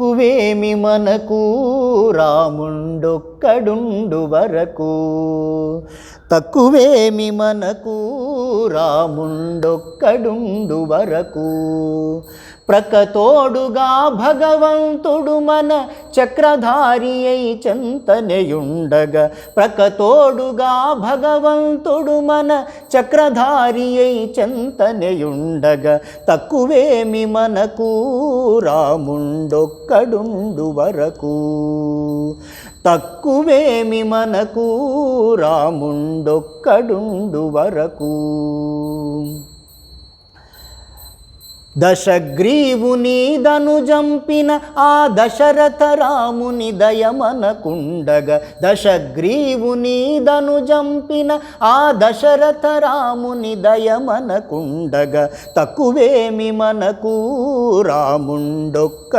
తక్కువేమి మనకు? రాముండొక్కడుండు వరకు. తక్కువేమి మనకు? రాముండొక్కడుండు వరకు. ప్రకతోడుగా భగవంతుడు మన చక్రధారి అయి చెంతనెయుండగా ప్రకతోడుగా భగవంతుడు మన చక్రధారి అయి చెంతనెయుండగా తక్కువేమి మనకు రాముండొక్కడుండు వరకు. తక్కువేమి మనకు రాముండొక్కడుండు వరకు. దశగ్రీవుని దను జంపిన ఆ దశరథ రాముని దయమనకుండగ దశగ్రీవుని దను జంపిన ఆ దశరథ రాముని దయమనకుండగ తక్కువేమి మనకు రాముండొక్క